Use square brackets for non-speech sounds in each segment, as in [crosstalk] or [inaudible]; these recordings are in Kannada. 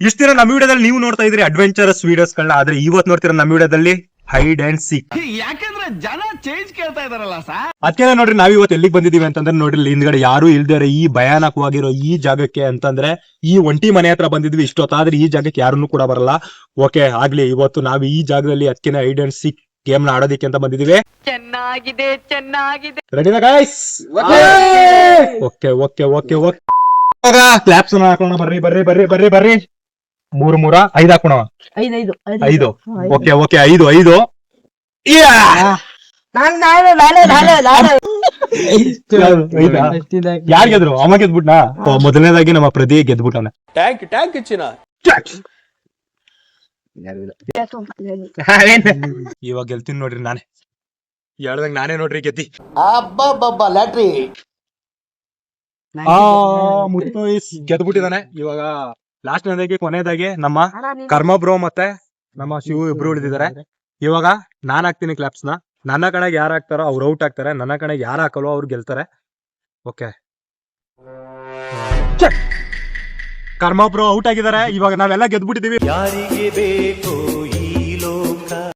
ಇಷ್ಟ ದಿನ ನಮ್ಮ ವಿಡಿಯೋದಲ್ಲಿ ನೀವು ನೋಡ್ತಾ ಇದ್ರಿ ಅಡ್ವೆಂಚರಸ್ ವಿಡಿಯೋಸ್ ಗಳನ್ನ ಆದ್ರೆ ಇವತ್ತು ನೋಡ್ತಿರೋ ನಮ್ಮ ವಿಡಿಯೋದಲ್ಲಿ ಹೈಡ್ ಅಂಡ್ ಸಿಕ್ ಯಾಕಂದ್ರೆ ಜನ ಚೇಂಜ್ ಕೇಳ್ತಾ ಇದಾರಲ್ಲ ಸರ್ ಅದಕ್ಕೆ ನೋಡ್ರಿ ನಾವ್ ಇವತ್ತು ಎಲ್ಲಿಗೆ ಬಂದಿದೀವಿ ಅಂತಂದ್ರೆ ನೋಡ್ರಿ ಹಿಂದ್ಗಡೆ ಯಾರು ಇಲ್ದೇ ಈ ಭಯಾನಕವಾಗಿರೋ ಈ ಜಾಗಕ್ಕೆ ಅಂತಂದ್ರೆ ಈ ಒಂಟಿ ಮನೆ ಹತ್ರ ಬಂದಿದ್ವಿ ಇಷ್ಟೊತ್ತಾದ್ರೆ ಈ ಜಾಗಕ್ಕೆ ಯಾರನ್ನು ಕೂಡ ಬರಲ್ಲ. ಓಕೆ ಆಗ್ಲಿ ಇವತ್ತು ನಾವು ಈ ಜಾಗದಲ್ಲಿ ಅದಕ್ಕೆ ಹೈಡ್ ಅಂಡ್ ಸಿಕ್ ಗೇಮ್ನ ಆಡೋದಿಕ್ಕೆ ಅಂತ ಬಂದಿದೀವಿ. ಚೆನ್ನಾಗಿದೆ ಚೆನ್ನಾಗಿದೆ. ರೆಡಿನಾ guys okay okay okay okay claps ಹಾಕೋಣ ಬರ್ರಿ ಬರ್ರಿ ಬರ್ರಿ ಬರ್ರಿ ಬರ್ರಿ. ಮೂರ್ ಮೂರ ಐದ್ ಹಾಕೋಣ ಐದೈದು ಐದು ಓಕೆ ಓಕೆ ಐದು ಐದು? ಯಾರ್ ಗೆದ್ರು? ಅವ ಗೆದ್ಬಿಟ್ನಾ? ಮೊದಲನೇದಾಗಿ ನಮ್ಮ ಪ್ರದಿ ಗೆದ್ಬಿಟ್ಟವನ. ಟ್ಯಾಂಕ್ ಟ್ಯಾಂಕ್ ಚಿನ್ನ. ಇವಾಗ ಗೆಲ್ತೀನಿ ನೋಡ್ರಿ ನಾನೇ. ಹೇಳ್ದಂಗ್ ನಾನೇ ನೋಡ್ರಿ ಗೆದ್ದಿ. ಅಬ್ಬಬ್ಬಬ್ಬ ಲ್ಯಾಟ್ರಿ. ಆ ಮುತ್ತು ಇಸ್ ಗೆದ್ಬಿಟ್ಟಿದಾನೆ ಇವಾಗ ಲಾಸ್ಟ್ ನನಗೆ ಕೊನೆಯದಾಗಿ ನಮ್ಮ ಕರ್ಮ ಬ್ರೋ ಮತ್ತೆ ನಮ್ಮ ಶಿವ ಇಬ್ರು ಉಳಿದಿದ್ದಾರೆ. ಇವಾಗ ನಾನ್ ಹಾಕ್ತೀನಿ ಕ್ಲಾಪ್ಸ್ನ. ನನ್ನ ಕಡೆಗೆ ಯಾರು ಹಾಕ್ತಾರೋ ಅವ್ರು ಔಟ್ ಆಗ್ತಾರೆ ನನ್ನ ಕಣಗೆ ಯಾರು ಹಾಕಲ್ವೋ ಅವ್ರು ಗೆಲ್ತಾರೆ. ಓಕೆ ಕರ್ಮ ಬ್ರೋ ಔಟ್ ಆಗಿದ್ದಾರೆ. ಇವಾಗ ನಾವೆಲ್ಲ ಗೆದ್ಬಿಟ್ಟಿದೀವಿ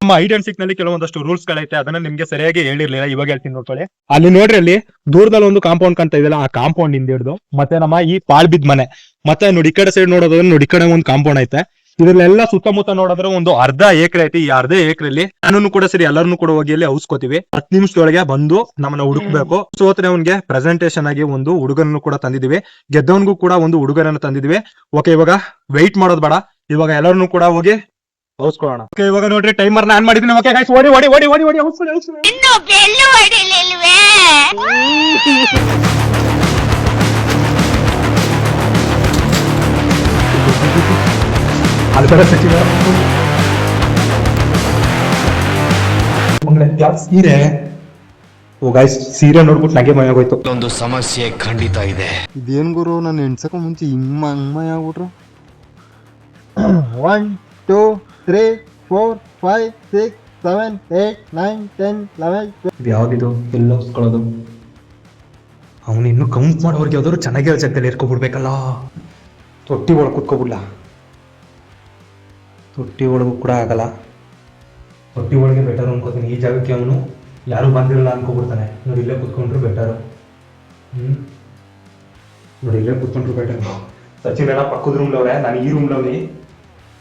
ನಮ್ಮ ಅಂಡ್ ಸಿಕ್ನಲ್ಲಿ ಕೆಲವೊಂದಷ್ಟು ರೂಲ್ಸ್ ಗಳೈತೆ, ಅದನ್ನ ನಿಮ್ಗೆ ಸರಿಯಾಗಿ ಹೇಳಿರ್ಲಿಲ್ಲ. ಇವಾಗ ಹೇಳ್ತೀನಿ ನೋಡ್ಕೊಳ್ಳಿ. ಅಲ್ಲಿ ನೋಡ್ರಿ ಅಲ್ಲಿ ದೂರದಲ್ಲಿ ಒಂದು ಕಾಂಪೌಂಡ್ ಕಾಣ್ತಾ ಇದೆಯಲ್ಲ, ಆ ಕಾಂಪೌಂಡ್ ಹಿಂದೆ ಹಿಡಿದು ಮತ್ತೆ ನಮ್ಮ ಈ ಪಾಳ್ ಬಿದ್ದ ಮನೆ. ಮತ್ತೆ ನೋಡಿ ಈ ಕಡೆ ಸೈಡ್ ನೋಡೋದ್ರೆ ನೋಡಿ, ಈ ಕಡೆ ಒಂದು ಕಾಂಪೌಂಡ್ ಐತೆ. ಇದ್ರಲ್ಲೆಲ್ಲ ಸುತ್ತಮುತ್ತ ನೋಡಿದ್ರೆ ಒಂದು ಅರ್ಧ ಎಕರೆ ಐತಿ. ಈ ಅರ್ಧ ಎಕರೆಲಿ ನಾನು ಕೂಡ ಸರಿ, ಎಲ್ಲರನ್ನು ಕೂಡ ಹೋಗಿ ಅಲ್ಲಿ ಹೌಸ್ಕೋತೀವಿ ಹತ್ತು ನಿಮಿಷದೊಳಗೆ ಬಂದು ನಮ್ಮನ್ನ ಹುಡುಕ್ಬೇಕು. ಸೋತ್ರೆ ಅವನ್ಗೆ ಪ್ರೆಸೆಂಟೇಶನ್ ಆಗಿ ಒಂದು ಹುಡುಗನನ್ನು ಕೂಡ ತಂದಿದೀವಿ. ಗೆದ್ದವನ್ಗೂ ಕೂಡ ಒಂದು ಹುಡುಗರನ್ನು ತಂದಿದೀವಿ. ಓಕೆ ಇವಾಗ ವೆಯ್ಟ್ ಮಾಡೋದ್ ಬೇಡ. ಇವಾಗ ಎಲ್ಲರನ್ನು ಕೂಡ ಹೋಗಿ ಔಸ್ಕೊಳ್ಳೋಣ ಓಕೆ ಇವಾಗ ನೋಡ್ರಿ ಟೈಮರ್ ನಾನ್ ಮಾಡಿದೀನಿ ಓಕೆ ಗೈಸ್ ಓಡಿ ಓಡಿ ಓಡಿ ಓಡಿ ಓಡಿ ಹೌಸ್ಕೊಳ್ಳಿ ಹೌಸ್ಕೊಳ್ಳಿ ಇನ್ನು ಬೆಲ್ಲು ಹೊಡಿಲಿಲ್ವೇ? ಅಲ್ಲಿ. ಬರೋ ಸಚಿವ ಸೀರೆ? ಓ ಗಾಯ್ಸ್ ಸೀರೆ ನೋಡ್ಬಿಟ್ಟು ನಂಗೆ ಮೈ ಆಗೋಯ್ತು ಒಂದು ಸಮಸ್ಯೆ ಖಂಡಿತ ಇದೆ. ಇದೇನ್ ಗುರು ನಾನು ಎಣ್ಸಕ ಮುಂಚೆ ಹಿಂಗ್ ಮಯ ಆಗ್ಬಿಟ್ರು? [clears throat] One two three four five six seven eight nine ten eleven ಯಾವ್ದಿದು? ಎಲ್ಲ ಹೊಸ್ಕೊಳ್ಳೋದು ಅವನು ಇನ್ನು ಕೌಂಟ್ ಮಾಡೋರ್ಗೆ ಯಾವ್ದಾದ್ರು ಚೆನ್ನಾಗಿರೋ ಜಾಗದಲ್ಲಿ ಇರ್ಕೊಬಿಡ್ಬೇಕಲ್ಲ. ತೊಟ್ಟಿ ಒಳಗೆ ಕುತ್ಕೊಬಿಡ್ಲ? ತೊಟ್ಟಿ ಒಳಗೂ ಕೂಡ ಆಗಲ್ಲ. ತೊಟ್ಟಿ ಒಳಗೆ ಬೆಟರ್ ಅನ್ಕೋತೀನಿ. ಈ ಜಾಗಕ್ಕೆ ಅವನು ಯಾರು ಬಂದಿರಲ್ಲ ಅನ್ಕೊಬಿಡ್ತಾನೆ. ನೋಡಿ, ಇಲ್ಲೇ ಕುತ್ಕೊಂಡ್ರು ಬೆಟರ್ ಹ್ಮ್? ನೋಡಿ, ಇಲ್ಲೇ ಕುತ್ಕೊಂಡ್ರು ಬೆಟರ್ ಸಚಿನ್ ಎಲ್ಲ ಪಕ್ಕದ ರೂಮ್ಲವ್ರೆ ನಾನು ಈ ರೂಮ್ಲವ್ನಿ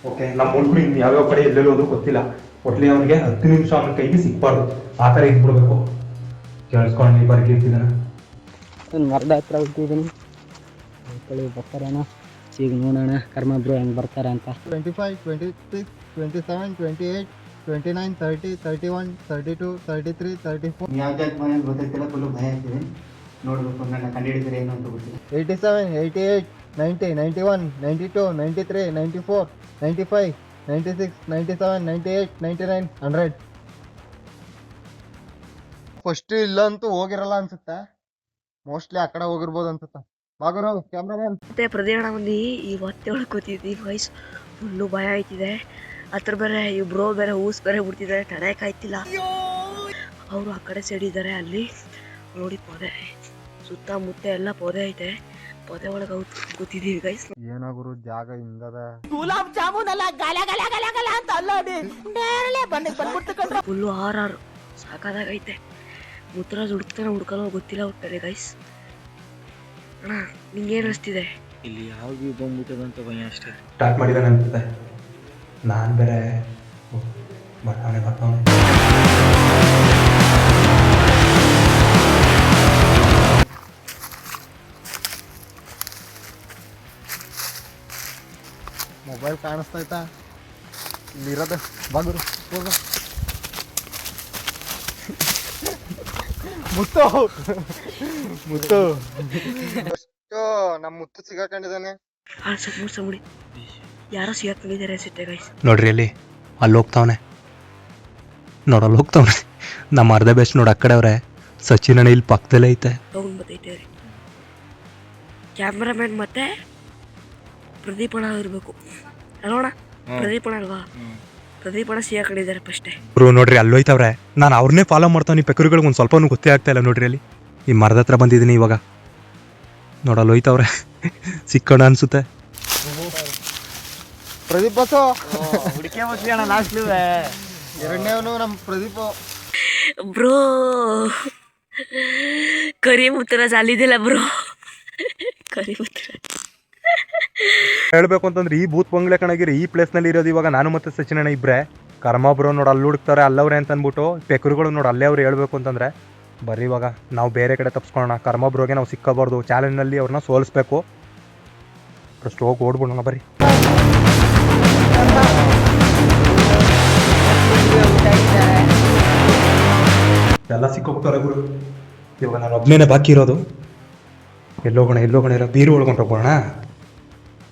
ಓಕೆ ನಮ್ಮ ಹುಡುಗರು ಇನ್ನು ಯಾವ್ಯಾವ ಕಡೆ ಎಲ್ಲೆಲ್ಲಿ ಹೋದ್ರು ಗೊತ್ತಿಲ್ಲ. ಒಟ್ಲಿ ಅವನಿಗೆ ಹತ್ತು ನಿಮಿಷ ಅವನ ಕೈಗೆ ಸಿಕ್ಬಾರ್ದು ಆ ಥರ ಇಟ್ಬಿಡ್ಬೇಕು ಕೇಳಿಸ್ಕೊಂಡು ಬರ್ಕಿರ್ತಿದ್ದಾನೆ ಬರ್ಗಿರ್ತಿದ್ದಾನೆ ಮರದ ಹತ್ರ ಹೋಗ್ತಿದ್ದೀನಿ. ಮಕ್ಕಳು ಬರ್ತಾರೇನ? ಈಗ ನೋಡೋಣ ಕರ್ಮ ಬ್ರೋ ಹೆಂಗೆ ಬರ್ತಾರೆ ಅಂತ. Twenty five twenty six twenty seven twenty eight twenty nine thirty thirty one thirty two thirty three thirty four ಯಾವ್ದು ಮನೆ ಗೊತ್ತಾಗ್ತಿಲ್ಲ ಫುಲ್ಲು ಭಯ ಆಗ್ತಿದೆ. ನೋಡ್ಬೇಕು ನನ್ನ ಕಂಡುಹಿಡಿದ್ರೆ ಏನು ಅಂತ ಗೊತ್ತಿಲ್ಲ. Eighty seven eighty eight ninety ninety one ninety two ninety three ninety four ninety five ninety six ninety seven ninety eight ninety nine hundred first ಇಲ್ಲ ಅಂತೂ ಹೋಗಿರಲ್ಲ ಅನ್ಸುತ್ತೆ. ಮೋಸ್ಟ್ಲಿ ಆ ಕಡೆ ಹೋಗಿರ್ಬೋದು ಅನ್ಸುತ್ತೆ. ಮಾಗುರು ಕ್ಯಾಮ್ರಾಮನ್ ಮತ್ತೆ ಪ್ರದೀಣ ಈ ಇವತ್ತೇಳು ಕೂತಿದ್ವಿ ವಾಯ್ಸ್ ಫುಲ್ಲು ಭಯ ಆಯ್ತಿದೆ. ಹತ್ರ ಬೇರೆ ಬ್ರೋ ಬೇರೆ ಊಸ್ ಬೇರೆ ಬಿಡ್ತಿದ್ದಾರೆ ತಡೆಯಕ್ ಅವರು ಆ ಕಡೆ ಸೈಡ್ ಇದ್ದಾರೆ ಅಲ್ಲಿ. ನೋಡಿ ಪೊದೆ. ಸುತ್ತಮುತ್ತ ಎಲ್ಲ ಪೊದೆ ಐತೆ. ಪೊದೆ ಒಳಗೆ ಕೂತಿದೀವಿ ಗೈಸ್ ಏನಾಗುರು ಜಾಗ ಹಿಂಗದ? ಗುಲಾಬ್ ಜಾಮೂನ್ ಅಲ್ಲ ಗಲ ಗಲ ಗಲ ಗಲ ಅಂತ ಅಲ್ಲಾಡಿ. ನೇರಳೆ ಬಂದಿಗೆ ಬಂದ್ಬಿಡ್ತು ಫುಲ್ಲು ಆರ್ ಆರ್ ಸಾಕಾದಾಗೈತೆ ಮುತ್ತರಾಜ್ ಹುಡುಕ್ತಾನೆ ಹುಡ್ಕಲ್ಲ ಗೊತ್ತಿಲ್ಲ ಹುಟ್ಟಾರೆ ಗೈಸ್ ಅಣ್ಣ ನಿಂಗೇನು ಅನಿಸ್ತಿದೆ? ಇಲ್ಲಿ ಯಾವ ವ್ಯೂ ಬಂದ್ಬಿಟ್ಟದಂತ ಭಯ ಅಷ್ಟೇ. ಸ್ಟಾರ್ಟ್ ಮಾಡಿದಾನೆ ಅನ್ಸುತ್ತೆ. ನಾನು ಬೇರೆ ಬರ್ತಾವನೆ ಬರ್ತಾವನೆ. ಮೊಬೈಲ್ ಕಾಣಿಸ್ತೈತಾ ಇಲ್ಲಿರೋದು ಬಗುರು. ಹೋಗು. ಮುತ್ತು. ಮುತ್ತು. ಅಷ್ಟು ನಮ್ಮ ಮುತ್ತು ಸಿಗಾಕೊಂಡಿದ್ದಾನೆ. ಆ ಮೂರ್ ಸಮುಡಿ ಯಾರೋ ಸಿಗಾಕೊಂಡಿದ್ದಾರೆ ಅನ್ಸುತ್ತೆ ಗೈಸ್ ನೋಡ್ರಿ ಅಲ್ಲಿ ಅಲ್ಲಿ ಹೋಗ್ತಾವನೆ. ನೋಡಲ್ಲಿ ಹೋಗ್ತಾವನೆ. ನಮ್ಮ ಅರ್ಧ ಬೆಸ್ಟ್ ನೋಡಿ ಆ ಕಡೆ ಅವ್ರೆ. ಸಚಿನ್ ಅಣ್ಣ ಇಲ್ಲಿ ಪಕ್ಕದಲ್ಲೇ ಐತೆ. ತಗೊಂಡ್ ರೀ ಕ್ಯಾಮ್ರಾಮ್ಯಾನ್ ಮತ್ತೆ ಪ್ರದೀಪ್ ಅಣ್ಣ ಇರಬೇಕು. ಅಲ್ಲೋಣ ಪ್ರದೀಪ್ ಅಣ್ಣ ಅಲ್ವಾ? ಪ್ರದೀಪ್ ಅಣ್ಣ ಸಿಗಾಕೊಂಡಿದ್ದಾರೆ ಫಸ್ಟೇ ಬ್ರೋ ನೋಡ್ರಿ ಅಲ್ಲೋಯ್ತವ್ರೆ ನಾನು ಅವ್ರನ್ನೇ ಫಾಲೋ ಮಾಡ್ತಾವ್ನಿ ಪೆಕರುಗಳಿಗೆ ಒಂದು ಸ್ವಲ್ಪನೂ ಗೊತ್ತೇ ಆಗ್ತಾ ಇಲ್ಲ ನೋಡ್ರಿ ಅಲ್ಲಿ. ಈ ಮರದ ಹತ್ರ ಬಂದಿದ್ದೀನಿ ಇವಾಗ. ನೋಡ ಅಲ್ಲೋಯ್ತವ್ರೆ ಸಿಕ್ಕೋಣ ಅನ್ಸುತ್ತೆ. ಪ್ರದೀಪ್ ಬಸ್ಸು ಹುಡುಕೆ ಮುಗಿಸಿ ಅಣ್ಣ ಲಾಸ್ಟ್ಲು ಎರಡನೇವನು ನಮ್ಮ ಪ್ರದೀಪ್. ಬ್ರೋ ಕರಿ ಮುತ್ತರ ಸಾಲಿದಿಲ್ಲ ಬ್ರೋ. ಕರಿ ಮುತ್ತರ ಹೇಳ್ಬೇಕು ಅಂತಂದ್ರೆ ಈ ಭೂತ್ ಬಂಗ್ಲೆ ಕಣಗಿರಿ, ಈ ಪ್ಲೇಸ್ನಲ್ಲಿ ಇರೋದು ಇವಾಗ ನಾನು ಮತ್ತೆ ಸಚಿನ್ ಇಬ್ರೆ. ಕರ್ಮ ಬ್ರೋ ನೋಡಿ ಅಲ್ಲಿ ಹುಡುಕ್ತಾರೆ, ಅಲ್ಲವ್ರೆ ಅಂತ ಅಂದ್ಬಿಟ್ಟು ಪೆಕರುಗಳು ನೋಡಿ ಅಲ್ಲೇ ಅವ್ರು ಹೇಳ್ಬೇಕು ಅಂತಂದ್ರೆ, ಬರ್ರಿ ಇವಾಗ, ನಾವು ಬೇರೆ ಕಡೆ ತಪ್ಸ್ಕೊಳ್ಳೋಣ ಕರ್ಮ ಬ್ರೋಗೆ ನಾವು ಸಿಕ್ಕಬಾರ್ದು ಚಾಲೆಂಜ್ನಲ್ಲಿ ಅವ್ರನ್ನ ಸೋಲಿಸ್ಬೇಕು. ಫಸ್ಟ್ ಹೋಗಿ ಓಡ್ಬಿಡೋಣ, ಬರ್ರಿ. ಎಲ್ಲ ಸಿಕ್ಕೋಗ್ತಾರೆ ಗುರು. ಇವಾಗ ನಾನು ಒಬ್ಬನೇನೆ ಬಾಕಿ ಇರೋದು. ಎಲ್ಲೋಗೋಣ ಎಲ್ಲೋಗೋಣ ಇರೋ, ಬೀರು ಉಳ್ಕೊಂಡು ಹೋಗೋಣ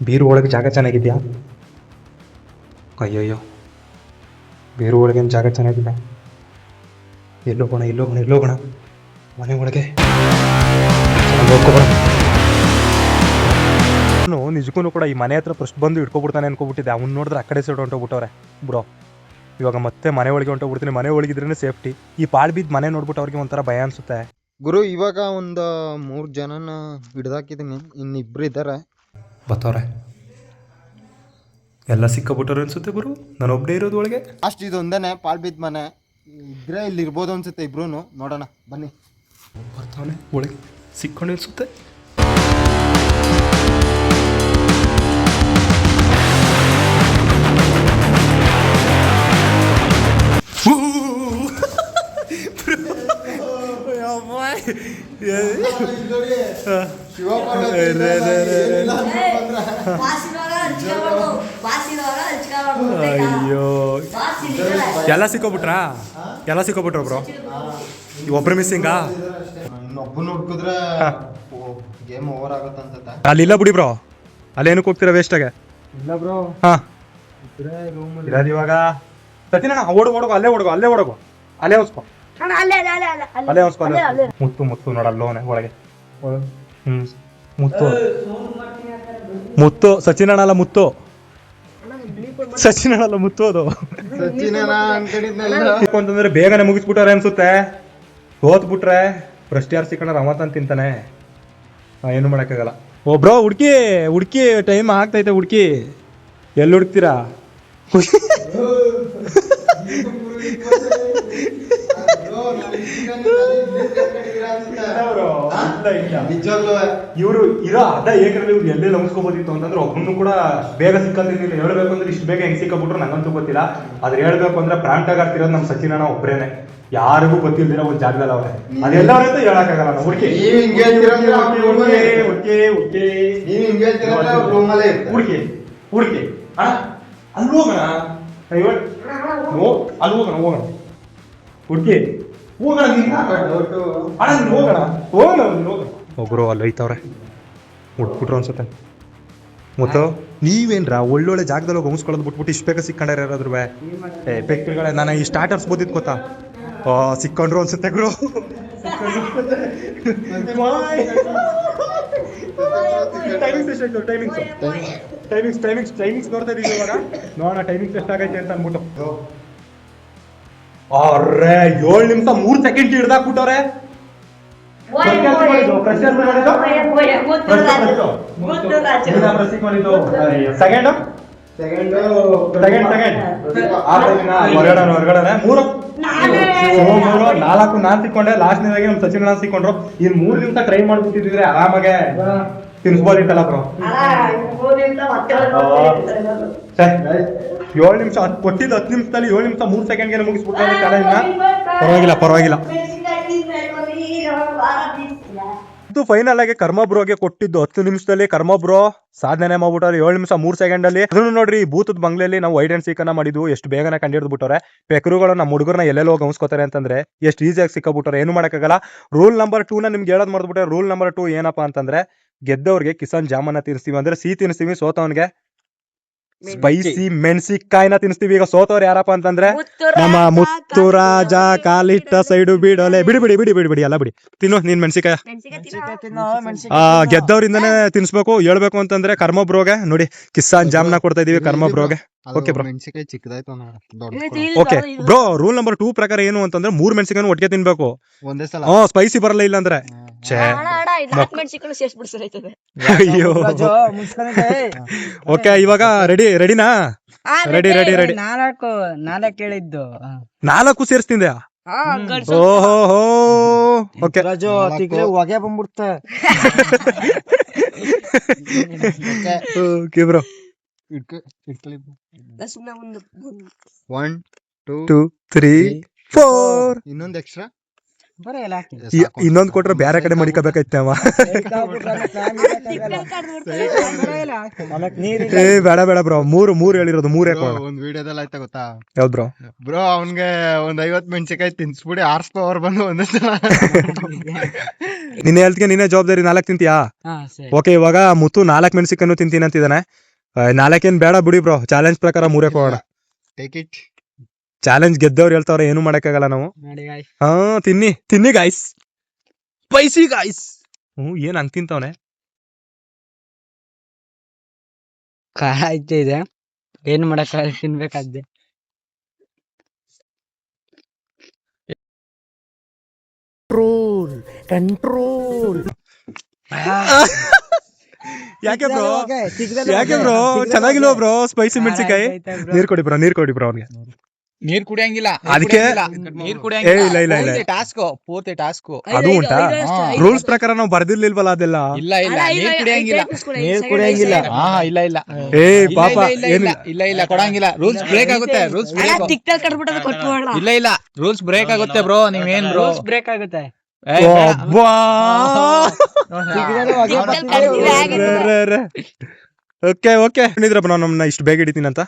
ಬೀರು ಒಳಗೆ ಜಾಗ ಚೆನ್ನಾಗಿದ್ಯಾ? ಅಯ್ಯಯ್ಯೋ. ಬೀರು ಒಳಗೆ ಜಾಗ ಚೆನ್ನಾಗಿದೆ ಎಲ್ಲೋಗೋಣ ಎಲ್ಲೋಗೋಣ ಎಲ್ಲೋಗೋಣ ಮನೆ ಒಳಗೆ. ನಾನು ನಿಜಕ್ಕೂ ಕೂಡ ಈ ಮನೆ ಹತ್ರ ಫಸ್ಟ್ ಬಂದು ಇಟ್ಕೊಬಿಡ್ತಾನೆ ಅನ್ಕೊಬಿಟ್ಟಿದ್ದೆ. ಅವ್ನು ನೋಡಿದ್ರೆ ಆ ಕಡೆ ಸೈಡ್ ಹೊಂಟೋಗ್ಬಿಟ್ಟವ್ರೆ. ಬ್ರೋ, ಇವಾಗ ಮತ್ತೆ ಮನೆ ಒಳಗೆ ಹೊಂಟೋಗ್ಬಿಡ್ತೀನಿ. ಮನೆ ಒಳಗಿದ್ರೇನೆ ಸೇಫ್ಟಿ ಈ ಪಾಳ್ ಬಿದ್ದು ಮನೆ ನೋಡ್ಬಿಟ್ಟು ಅವ್ರಿಗೆ ಒಂಥರ ಭಯ ಅನಿಸುತ್ತೆ. ಗುರು, ಇವಾಗ ಒಂದು ಮೂರು ಜನನ ಹಿಡ್ದಾಕಿದ್ದೀನಿ ಇನ್ನಿಬ್ರು ಇದ್ದಾರೆ ಬತ್ತವ್ರೆ. ಎಲ್ಲ ಸಿಕ್ಕಬಿಟ್ಟವ್ರೆ ಅನ್ಸುತ್ತೆ ಗುರು? ನಾನು ಒಬ್ಬನೇ ಇರೋದು ಒಳಗೆ? ಅಷ್ಟು ಇದು ಪಾಳ್ ಬಿದ್ದ ಮನೆ. ಇದ್ರೆ ಇಲ್ಲಿ ಇರ್ಬೋದು ಅನ್ಸುತ್ತೆ ಇಬ್ರು ನೋಡೋಣ ಬನ್ನಿ. ಬರ್ತಾವನೆ ಒಳಗೆ ಸಿಕ್ಕೊಂಡು ಅನ್ಸುತ್ತೆ. ಅಯ್ಯೋ ಎಲ್ಲ ಸಿಕ್ಕೋಬಿಟ್ರಾ? ಎಲ್ಲ ಸಿಕ್ಕೋಬಿಟ್ರ ಬ್ರೋ ಒಬ್ರು ಮಿಸ್ಸಿಂಗಾ ಅಲ್ಲಿ ಇಲ್ಲ ಗೇಮ್ ಓವರ್ ಆಗುತ್ತೆ ಅನ್ಸುತ್ತೆ ಅಲ್ಲಿಲ್ಲ ಬಿಡಿ ಬ್ರೋ ಅಲ್ಲೇನಕ್ಕೆ ಹೋಗ್ತೀರಾ ವೇಸ್ಟಾಗೆ ಇಲ್ಲ ಬ್ರೋ ಹಾ. ಇರೋದು ಇವಾಗ ಸತೀನಣ್ಣ ಓಡು ಓಡಗು ಅಲ್ಲೇ ಓಡಗು ಅಲ್ಲೇ ಓಡಗು ಅಲ್ಲೇ ಹೊಸ್ಕೊ ಅಲ್ಲೇ ಹೊಸ್ಕೊ ಅಲ್ಲೇ ಮುತ್ತು ಮುತ್ತು ನೋಡ ಅಲ್ಲೋನೆ ಒಳಗೆ. ಹ್ಮ್ ಮುತ್ತು ಮುತ್ತು ಸಚಿನ್ ಅಣ್ಣ ಅಲ್ಲ ಮುತ್ತು ಸಚಿನ್ ಅಣ್ಣ ಅಲ್ಲ ಮುತ್ತು ಅದು ಅಂತಂದ್ರೆ ಬೇಗನೆ ಮುಗಿಸ್ಬಿಟ್ಟಾರೆ ಅನ್ಸುತ್ತೆ ಓದ್ಬಿಟ್ರೆ ಬಿಟ್ರೆ ಫಸ್ಟ್ ಯಾರು ಸಿಕ್ಕಣ್ಣ ಅವತ್ತಂತ ತಿಂತಾನೆ ಆ, ಏನು ಮಾಡೋಕ್ಕಾಗಲ್ಲ ಓ ಬ್ರೋ ಹುಡ್ಕಿ ಹುಡ್ಕಿ ಟೈಮ್ ಆಗ್ತೈತೆ ಹುಡ್ಕಿ ಎಲ್ಲಿ ಹುಡ್ಕ್ತೀರಾ ನಿಜವಾಗ್ಲೂ ಇವರು ಇರೋ ಅರ್ಧ ಏಕರಲ್ಲಿ ಇವ್ರು ಎಲ್ಲೇ ಲಂಘಿಸ್ಕೋಬೋದಿತ್ತು ಅಂತಂದ್ರೆ ಒಬ್ಬನು ಕೂಡ ಬೇಗ ಸಿಕ್ಕಂತಿರ್ಲಿಲ್ಲ. ಹೇಳ್ಬೇಕು ಅಂದ್ರೆ ಇಷ್ಟು ಬೇಗ ಹೆಂಗ್ ಸಿಕ್ಕಾಬಿಟ್ರು ನಂಗಂತೂ ಗೊತ್ತಿಲ್ಲ. ಆದ್ರೆ ಹೇಳ್ಬೇಕು ಅಂದ್ರೆ ಪ್ರಾಂಟಾಗ್ ಆಗ್ತಿರೋದು ನಮ್ಮ ಸಚಿನ ಒಬ್ರೇನೆ. ಯಾರಿಗೂ ಗೊತ್ತಿಲ್ದಿರ ಒಂದು ಜಾಗದಲ್ಲಿ ಅವ್ರೆ ಅದೆಲ್ಲವರಂತ ಹೇಳಕ್ಕಾಗಲ್ಲ ನಾವು. ಹುಡುಕಿ. ನೀವ್ ಹಿಂಗೆ ಹುಡುಕಿ ಹುಡುಕಿ ನೀವ್ ಹಿಂಗೆ ಹುಡುಕಿ ಹುಡುಕಿ. ಅಲ್ಲಿ ಹೋಗೋಣ. ಅಲ್ಲಿ ಹೋಗೋಣ ಹೋಗೋಣ. ಹುಡುಕಿ. ಹೋಗೋಣ ನೀನು ಅಣ್ಣ ನೀನು ಹೋಗೋಣ? ಹೋಗೋಣ ನೀನು ಹೋಗೋಣ. ಒಬ್ರು ಅಲ್ಲಿ ಹೋಯ್ತವ್ರೆ ಹುಡ್ಬಿಟ್ರು ಅನ್ಸುತ್ತೆ. ಮತ್ತು ನೀವೇನ್ರ ಒಳ್ಳೊಳ್ಳೆ ಜಾಗದಲ್ಲಿ ಹೋಗಿ ಹೊಂಸ್ಕೊಳ್ಳೋದು ಬಿಟ್ಬಿಟ್ಟು ಇಷ್ಟು ಬೇಗ ಸಿಕ್ಕಂಡ್ರೆ ಯಾರಾದ್ರೂ ಏ ನಾನು ಈ ಸ್ಟಾರ್ಟರ್ಸ್ ಬೋದಿದ್ ಗೊತ್ತಾ? ಆ, ಸಿಕ್ಕೊಂಡ್ರು ಅನ್ಸುತ್ತೆ ಗುರು. ಟೈಮಿಂಗ್ಸ್ ಎಷ್ಟು ಟೈಮಿಂಗ್ಸ್ ಟೈಮಿಂಗ್ಸ್ ಟೈಮಿಂಗ್ಸ್ ಟೈಮಿಂಗ್ಸ್ ನೋಡ್ತಾ ಇದೀವಿ ಇವಾಗ. ನೋಡೋಣ ಟೈಮಿಂಗ್ಸ್ ಎಷ್ಟಾಗೈತೆ ಅಂತ ಅಂದ್ಬಿಟ್ಟು. ಅರ್ರೆ ಏಳು ನಿಮಿಷ ಮೂರ್ ಸೆಕೆಂಡ್ ಹಿಡ್ದಾಕ್ಬಿಟ್ಟವ್ರೆ ಸೆಕೆಂಡ್ ಸೆಕೆಂಡ್ ಸೆಕೆಂಡ್ ಹೊರಗಡೆ ಹೊರಗಡೆ ಮೂರು. ಮೂರು ನಾಲ್ಕು ನಾನ್ ಸಿಕ್ಕೊಂಡೆ ಲಾಸ್ಟ್ ನೇದಾಗಿ ನಮ್ ಸಚಿನ್ ನಾನ್ ಸಿಕ್ಕೊಂಡ್ರು. ಇನ್ ಮೂರ್ ನಿಮಿಷ ಟ್ರೈ ಮಾಡ್ಬಿಟ್ಟಿದ್ರೆ ಆರಾಮಾಗೆ. ತಿನ್ಸ್ಬೋದಿತ್ತಲ್ಲ ಬ್ರೋ ಏಳು ನಿಮಿಷ ಹತ್ತು ಕೊಟ್ಟಿದ್ದು ಹತ್ತು ನಿಮಿಷದಲ್ಲಿ ಏಳು ನಿಮಿಷ ಮೂರ್ ಸೆಕೆಂಡ್ಗೆ ಮುಗಿಸ್ಬಿಟ್ರೆ ಚಾಲೆಂಜ್ನ ಪರವಾಗಿಲ್ಲ ಪರವಾಗಿಲ್ಲ. ಇದು ಫೈನಲ್ ಆಗಿ ಕರ್ಮ ಬ್ರೋಗೆ ಕೊಟ್ಟಿದ್ದು ಹತ್ತು ನಿಮಿಷದಲ್ಲಿ. ಕರ್ಮ ಬ್ರೋ ಸಾಧನೆ ಮಾಡ್ಬಿಟ್ಟಾರೆ ಏಳು ನಿಮಿಷ ಮೂರ್ ಸೆಕೆಂಡ್ ಅಲ್ಲಿ. ಅದನ್ನು ನೋಡ್ರಿ ಭೂತದ ಬಂಗ್ಲೆಯಲ್ಲಿ ನಾವು ವೈಡ್ ಅಂಡ್ ಸೀಕನ್ನ ಮಾಡಿದ್ವು. ಎಷ್ಟು ಬೇಗನೆ ಕಂಡಿಡ್ದು ಬಿಟ್ಟವ್ರೆ ಪೆಕರುಗಳು ನಮ್ಮ ಹುಡುಗರನ್ನ ಎಲ್ಲೆಲ್ಲೋ ಗಮನಿಸ್ಕೋತಾರೆ ಅಂತಂದ್ರೆ ಎಷ್ಟು ಈಸಿಯಾಗಿ ಸಿಕ್ಕಬಿಟ್ಟರೆ ಏನು ಮಾಡಕ್ಕಾಗಲ್ಲ. ರೂಲ್ ನಂಬರ್ ಟೂ ನ ನಿಮ್ಗೆ ಹೇಳೋದ್ ಮಾಡ್ಬಿಟ್ರೆ ರೂಲ್ ನಂಬರ್ ಟೂ ಏನಪ್ಪಾ ಅಂತಂದ್ರೆ ಗೆದ್ದವ್ರಿಗೆ ಕಿಸಾನ್ ಜಾಮನ್ನ ತಿನ್ಸ್ತೀವಿ ಅಂದ್ರೆ ಸಿಹಿ ತಿನ್ಸ್ತೀವಿ ಸೋತವನ್ಗೆ. ಸ್ಪೈಸಿ ಮೆಣಸಿಕಾಯಿನ ತಿನ್ಸ್ತೀವಿ ಈಗ ಸೋತವ್ರು ಯಾರಪ್ಪ ಅಂತಂದ್ರೆ ನಮ್ಮ ಮುತ್ತು ರಾಜ ಕಾಲಿಟ್ಟ ಸೈಡು ಬಿಡೋಲೆ. ಬಿಡಿ ಬಿಡಿ ಬಿಡಿ ಬಿಡಿ ಬಿಡಿ ಎಲ್ಲ ಬಿಡಿ. ತಿನ್ನು ನೀನ್ ಮೆಣಸಿಕಾಯ ಆ ಗೆದ್ದವ್ರಿಂದನೇ ತಿನ್ಸ್ಬೇಕು. ಹೇಳ್ಬೇಕು ಅಂತಂದ್ರೆ ಕರ್ಮ ಬ್ರೋಗೆ. ನೋಡಿ ಕಿಸಾನ್ ಜಾಮ್ನ ಕೊಡ್ತಾ ಇದೀವಿ ಕರ್ಮ ಬ್ರೋಗೆ. Okay bro okay bro rule number two ಪ್ರಕಾರ ಏನು ಅಂತಂದ್ರೆ ಮೂರ್ ಮೆಣಸಿಕಾಯಿ ಒಟ್ಟಿಗೆ ತಿನ್ಬೇಕು. ಒಂದೇ ಸಲ. ಸ್ಪೈಸಿ ಬರಲ್ಲ ಇಲ್ಲ ಅಂದ್ರೆ. ಛೇ. ಅಯ್ಯೋ. [laughs] ಓಕೆ ಇವಾಗ ರೆಡಿ ರೆಡಿನಾ? ರೆಡಿ ರೆಡಿ ರೆಡಿ ನಾಲ್ಕು ನಾಲ್ಕು ಹೇಳಿದ್ದು. ನಾಲ್ಕು ಸೇರಿಸ್ತಿದ್ದೆ ಓಹೋ ಹೋ. ಓಕೆ. ರಾಜು ತಿಗ್ಲೆ ಹೊಗೆ ಬಂದ್ಬಿಡ್ತ [laughs] ಓಕೆ ಬ್ರೋ. ಸುಮ್ಮನೆ ಒಂದು one two two three four ಇನ್ನೊಂದು ಎಕ್ಸ್ಟ್ರಾ ಇನ್ನೊಂದ್ ಕೊಟ್ರೆ ಬೇರೆ ಕಡೆ ಮಡಿಕೋಬೇಕಾಯ್ತೆ ಅವ. ಏ ಬೇಡ ಬೇಡ ಬ್ರೋ. ಮೂರು ಮೂರು ಹೇಳಿರೋದು ಮೂರೇ ಕೊಡ. ಒಂದ್ ವಿಡಿಯೋದಲ್ಲಿ ಆಯ್ತಾ ಗೊತ್ತಾ? ಯಾವ್ದು ಬ್ರೋ? ಬ್ರೋ ಅವ್ನ್ಗೆ ಒಂದ್ ಐವತ್ ಮೆಣಸಿಕಾಯಿ ತಿನ್ಸ್ಬಿಡಿ. ಆರ್ಸ್ ಪವರ್ ಬಂದು ಒಂದೇ ಸಲ. ನಿನ್ನ ಹೆಲ್ತ್ಗೆ ನೀನೇ ಜವಾಬ್ದಾರಿ ನಾಲ್ಕು ತಿಂತೀಯಾ? ಹಾ ಸರಿ. ಓಕೆ ಇವಾಗ ಮುತ್ತು ನಾಲ್ಕು ಮೆಣಸಿಕನ್ನು ತಿಂತೀನಿ ಅಂತಿದ್ದಾನೆ. ನಾಲ್ಕೇನ್ ಬೇಡ ಬಿಡಿ ಬ್ರೋ. ಚಾಲೆಂಜ್ ಪ್ರಕಾರ ಮೂರೇ ಕೊಡೋಣ. ಟೇಕ್ ಇಟ್ ಚಾಲೆಂಜ್ ಗೆದ್ದವ್ರು ಹೇಳ್ತಾವ್ರೆ ಏನು ಮಾಡಕ್ಕಾಗಲ್ಲ ನಾವು. ಹಾ ತಿನ್ನಿ ತಿನ್ನಿ ಗಾಯ್ಸ್ ಸ್ಪೈಸಿ ಗಾಯ್ಸ್ ಹ್ಞೂ ಏನ್ ಹಂಗ್ ತಿಂತವನೆ? ಖಾರ ಐತೆ ಇದೆ ಏನ್ ಮಾಡಕ್ ತಿನ್ಬೇಕಾದ್ದೆ. [laughs] ಯಾಕೆ ಬ್ರೋ ಯಾಕೆ ಬ್ರೋ ಚೆನ್ನಾಗಿಲ್ವ ಬ್ರೋ ಸ್ಪೈಸಿ ಮೆಣಸಿಕಾಯಿ ನೀರ್ ಕೊಡಿ ಬ್ರೋ ನೀರ್ ಕೊಡಿ ಬ್ರೋ ಅವ್ನಿಗೆ. ನೀರ್ ಕುಡಿಯಂಗಿಲ್ಲ ಅದಕ್ಕೆ ನೀರ್ ಕುಡಿಯಂಗಿಲ್ಲ. ಇಲ್ಲ ಇಲ್ಲ ಇಲ್ಲ. ಟಾಸ್ಕ್ ಪೂರ್ತಿ ಟಾಸ್ಕ್. ಅದು ಉಂಟಾ? ರೂಲ್ಸ್ ಪ್ರಕಾರ ನಾವು ಬರ್ದಿರ್ಲಿಲ್ವಲ್ಲ ಅದೆಲ್ಲ? ಇಲ್ಲ ಇಲ್ಲ. ನೀರ್ ಕುಡಿಯಂಗಿಲ್ಲ. ನೀರ್ ಕುಡಿಯಂಗಿಲ್ಲ. ಹಾ ಇಲ್ಲ ಇಲ್ಲ. ಏ ಪಾಪ ಇಲ್ಲ, ಇಲ್ಲ, ಏನಿಲ್ಲ. ಇಲ್ಲ ಇಲ್ಲ ಕೊಡಂಗಿಲ್ಲ. ರೂಲ್ಸ್ ಬ್ರೇಕ್ ಆಗುತ್ತೆ ರೂಲ್ಸ್ ಬ್ರೇಕ್ ಇಲ್ಲ ಇಲ್ಲ. ರೂಲ್ಸ್ ಬ್ರೇಕ್ ಆಗುತ್ತೆ ಬ್ರೋ ನೀವೇನ್ ಬ್ರೋ ರೂಲ್ಸ್ ಬ್ರೇಕ್ ಆಗುತ್ತೆ. Okay okay. ಹೇಳಿದ್ರಪ್ಪ ನಾನು ನಮ್ಮನ್ನ ಇಷ್ಟು ಬೇಗ ಹಿಡಿತೀನಿ ಅಂತ?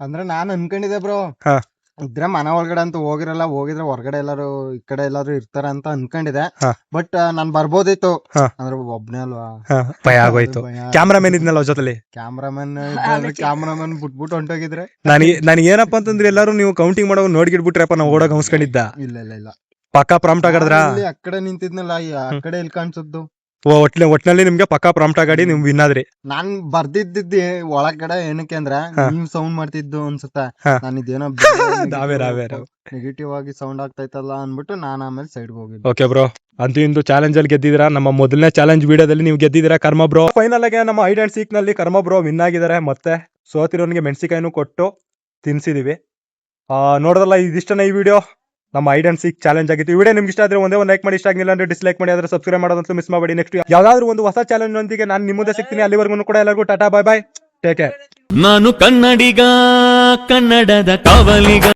ಅಂದ್ರೆ ನಾನು ಅನ್ಕೊಂಡಿದ್ದೆ ಬ್ರೋ ಹಾ. ಇದ್ರೆ ಮನೆ ಒಳಗಡೆ ಅಂತ ಹೋಗಿರಲ್ಲ ಹೋಗಿದ್ರೆ ಹೊರಗಡೆ ಎಲ್ಲಾರು ಈ ಕಡೆ ಎಲ್ಲಾರು ಇರ್ತಾರ ಅಂತ ಅನ್ಕೊಂಡಿದೆ ಹಾ. ಬಟ್ ನಾನ್ ಬರ್ಬೋದಿತ್ತು. ಹಾ. ಅಂದ್ರೆ ಒಬ್ನೇ ಅಲ್ವಾ? ಹಾ, ಭಯ ಆಗೋಯ್ತು. ಕ್ಯಾಮ್ರಾಮನ್ ಇದ್ನಲ್ಲ ಅವ್ರ ಜೊತೆಲಿ? ಕ್ಯಾಮ್ರಾಮನ್ ಬಿಟ್ ಬಿಟ್ಬಿಟ್ಟು ಹೊಂಟೋಗಿದ್ರೆ? ನನಗೆ ನನಗೆ ಏನಪ್ಪ ಅಂತಂದ್ರೆ ಎಲ್ಲಾರು ನೀವು ಕೌಂಟಿಂಗ್ ಮಾಡೋ ನೋಡ್ಗಿಡ್ಬಿಟ್ರಪ್ಪ ನಾವು ಓಡೋಗ ಹಂಸ್ಕೊಂಡಿದ್ದ ಇಲ್ಲ ಇಲ್ಲ ಇಲ್ಲ. ಪಕ್ಕ ಪ್ರಾಂಪ್ಟ್ ಆಗದ್ರ ಅಲ್ಲಿ ಆ ಕಡೆ ನಿಂತಿದ್ನಲ್ಲ ಈ ಆ ಕಡೆ ಇಲ್ಲಿ ಕಾಣಿಸುದ್ದು? ಒಟ್ಲಿ ಒಟ್ನಲ್ಲಿ ನಿಮ್ಗೆ ಪಕ್ಕ ಪ್ರಾಂಪ್ಟ್ ಗಾಡಿ ನಿಮ್ ವಿನ್ ಆದ್ರಿ. ನಾನ್ ಬರ್ದಿದ್ದಿದ್ದಿ ಒಳಗಡೆ ಏನಕ್ಕೆ ಅಂದ್ರೆ. ನೀವ್ ಸೌಂಡ್ ಮಾಡ್ತಿದ್ದು ಅನ್ಸುತ್ತ. ನಾನು ಇದೇನೋ [laughs] ನಾವೇ ನಾವೇ ನೆಗೆಟಿವ್ ಆಗಿ ಸೌಂಡ್ ಆಗ್ತೈತಲ್ಲ ಅನ್ಬಿಟ್ಟು ನಾನು ಆಮೇಲೆ ಸೈಡ್ ಹೋಗಿದ್ದೆ. ಓಕೆ ಬ್ರೋ ಅಂತೂ ಇಂದು ಚಾಲೆಂಜ್ ಅಲ್ಲಿ ಗೆದ್ದಿದ್ದೀರಾ? ನಮ್ಮ ಮೊದಲನೇ ಚಾಲೆಂಜ್ ವಿಡಿಯೋದಲ್ಲಿ ನೀವು ಗೆದ್ದಿದ್ದೀರಾ ಕರ್ಮ ಬ್ರೋ ಫೈನಲ್ ಆಗಿ ನಮ್ಮ ಐಡ್ ಅಂಡ್ ಸೀಕ್ನಲ್ಲಿ ಕರ್ಮ ಬ್ರೋ ವಿನ್ ಆಗಿದ್ದಾರೆ. ಮತ್ತೆ ಸೋತಿರೋನಿಗೆ ಮೆಣಸಿಕಾಯಿನೂ ಕೊಟ್ಟು ತಿನ್ಸಿದೀವಿ. ಆ ನೋಡೋದಲ್ಲ ಇದಿಷ್ಟನ ಈ ವಿಡಿಯೋ ನಮ್ಮ ಐಡ್ ಸಿಕ್ ಸೀಕ್ ಚಾಲೆಂಜ್ ಆಗಿತ್ತು. ಈ ವಿಡಿಯೋ ನಿಮ್ಗೆ ಇಷ್ಟ ಆದ್ರೆ ಒಂದೇ ಒಂದು ಲೈಕ್ ಮಾಡಿ, ಇಷ್ಟ ಆಗಿಲ್ಲ ಅಂದ್ರೆ ಡಿಸ್ಲೈಕ್ ಮಾಡಿ, ಆದ್ರೆ ಸಬ್ಸ್ಕ್ರೈಬ್ ಮಾಡೋದಂತೂ ಮಿಸ್ ಮಾಡಿ ನೆಕ್ಸ್ಟ್ ಯಾವ್ದಾದ್ರು ಒಂದು ಹೊಸ ಚಾಲೆಂಜ್ ನೊಂದಿಗೆ ನಾನು ನಿಮ್ಮದೇ ಸಿಗ್ತೀನಿ. ಅಲ್ಲಿವರೆಗೂ ಕೂಡ ಎಲ್ಲರಿಗೂ tata bye bye take care ನಾನು ಕನ್ನಡಿಗ, ಕನ್ನಡದ ಕಾವಲಿಗ.